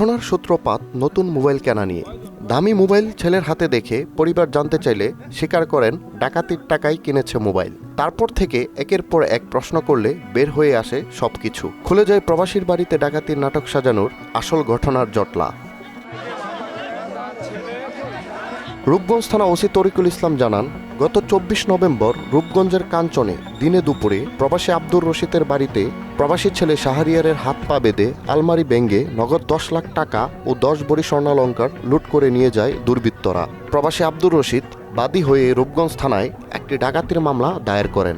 ঘটনার সূত্রপাত নতুন মোবাইল কেনা নিয়ে। দামি মোবাইল ছেলের হাতে দেখে পরিবার জানতে চাইলে স্বীকার করেন, ডাকাতির টাকায় কিনেছে মোবাইল। তারপর থেকে একের পর এক প্রশ্ন করলে বের হয়ে আসে সবকিছু। খুলে যায় প্রবাসীর বাড়িতে ডাকাতির নাটক সাজানোর আসল ঘটনার জটলা। রূপগঞ্জ থানা ওসি তরিকুল ইসলাম জানান গত চব্বিশ নভেম্বর রূপগঞ্জের কাঞ্চনে দিনে দুপুরে প্রবাসী আব্দুর রশিদের বাড়িতে প্রবাসী ছেলে শাহরিয়ারের হাত পা বেঁধে আলমারি ভেঙ্গে নগদ দশ লাখ টাকা ও দশ বড়ি স্বর্ণালঙ্কার লুট করে নিয়ে যায় দুর্বৃত্তরা। প্রবাসী আব্দুর রশিদ বাদী হয়ে রূপগঞ্জ থানায় একটি ডাকাতির মামলা দায়ের করেন।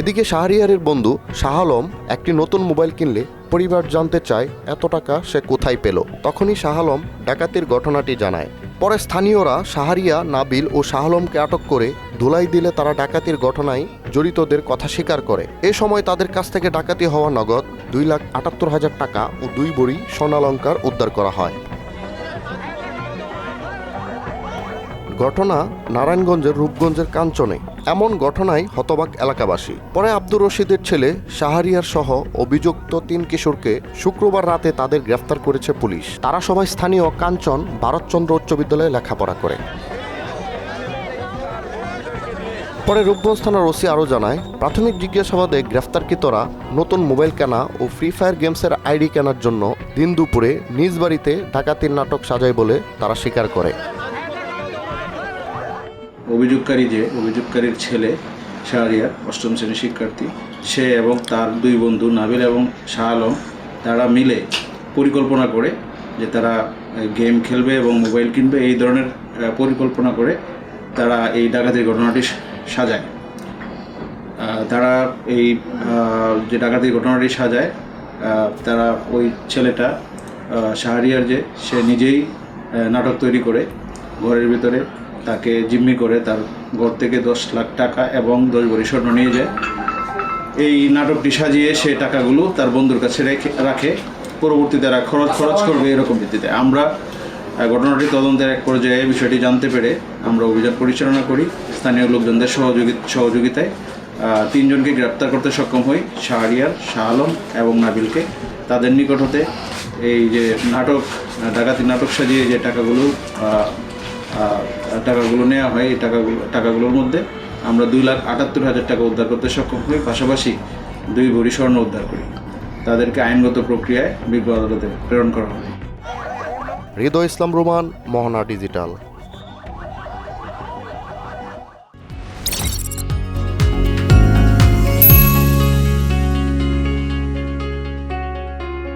এদিকে শাহরিয়ারের বন্ধু শাহালম একটি নতুন মোবাইল কিনলে পরিবার জানতে চায়, এত টাকা সে কোথায় পেল? তখনই শাহ আলম ডাকাতির ঘটনাটি জানায়। পরে স্থানীয়রা সাহারিয়া নাবিল ও শাহলমকে আটক করে ধুলাই দিলে তারা ডাকাতির ঘটনায় জড়িতদের কথা স্বীকার করে। এ সময় তাদের কাছ থেকে ডাকাতি হওয়া নগদ দুই লাখ আটাত্তর হাজার টাকা ও দুই বড়ি স্বর্ণালঙ্কার উদ্ধার করা হয়। ঘটনা নারায়ণগঞ্জের রূপগঞ্জের কাঞ্চনে। এমন ঘটনায় হতবাক এলাকাবাসী। পরে আব্দুর রশিদের ছেলে শাহরিয়ার সহ অভিযুক্ত তিন কিশোরকে শুক্রবার রাতে তাদের গ্রেফতার করেছে পুলিশ। তারা সবাই স্থানীয় কাঞ্চন ভারতচন্দ্র উচ্চ বিদ্যালয়ে লেখাপড়া করে। পরে রূপগঞ্জ থানার ওসি আরও জানায়, প্রাথমিক জিজ্ঞাসাবাদে গ্রেফতারকৃতরা নতুন মোবাইল কেনা ও ফ্রি ফায়ার গেমসের আইডি কেনার জন্য দিন দুপুরে নিজ বাড়িতে ডাকাতির নাটক সাজায় বলে তারা স্বীকার করে। অভিযোগকারী যে, অভিযোগকারীর ছেলে শাহরিয়ার, অষ্টম শ্রেণির শিক্ষার্থী, সে এবং তার দুই বন্ধু নাবিল এবং শাহ আলম, তারা মিলে পরিকল্পনা করে যে তারা গেম খেলবে এবং মোবাইল কিনবে। এই ধরনের পরিকল্পনা করে তারা এই ডাকাতির ঘটনাটি সাজায়। তারা এই যে ডাকাতির ঘটনাটি সাজায় তারা ওই ছেলেটা শাহরিয়ার যে, সে নিজেই নাটক তৈরি করে ঘরের ভিতরে তাকে জিম্মি করে তার ঘর থেকে দশ লাখ টাকা এবং দশ ভরি স্বর্ণ নিয়ে যায়। এই নাটকটি সাজিয়ে সে টাকাগুলো তার বন্ধুর কাছে রেখে রাখে। পরবর্তীতে তারা খরচ খরচ করবে এরকম ভিত্তিতে। আমরা ঘটনাটি তদন্তের এক পর্যায়ে বিষয়টি জানতে পেরে আমরা অভিযান পরিচালনা করি। স্থানীয় লোকজনদের সহযোগী সহযোগিতায় তিনজনকে গ্রেপ্তার করতে সক্ষম হই। শাহরিয়ার, শাহ আলম এবং নাবিলকে। তাদের নিকট হতে এই যে নাটক, ডাকাতি নাটক সাজিয়ে যে টাকাগুলো টাকাগুলো নেওয়া হয়, এই টাকাগুলো, টাকাগুলোর মধ্যে আমরা দুই লাখ আটাত্তর হাজার টাকা উদ্ধার করতে সক্ষম হই। পাশাপাশি দুই ভরি স্বর্ণ উদ্ধার করি। তাদেরকে আইনগত প্রক্রিয়ায় বিজ্ঞ আদালতে প্রেরণ করা হয় হৃদয় ইসলাম রোমান, মোহনা ডিজিটাল।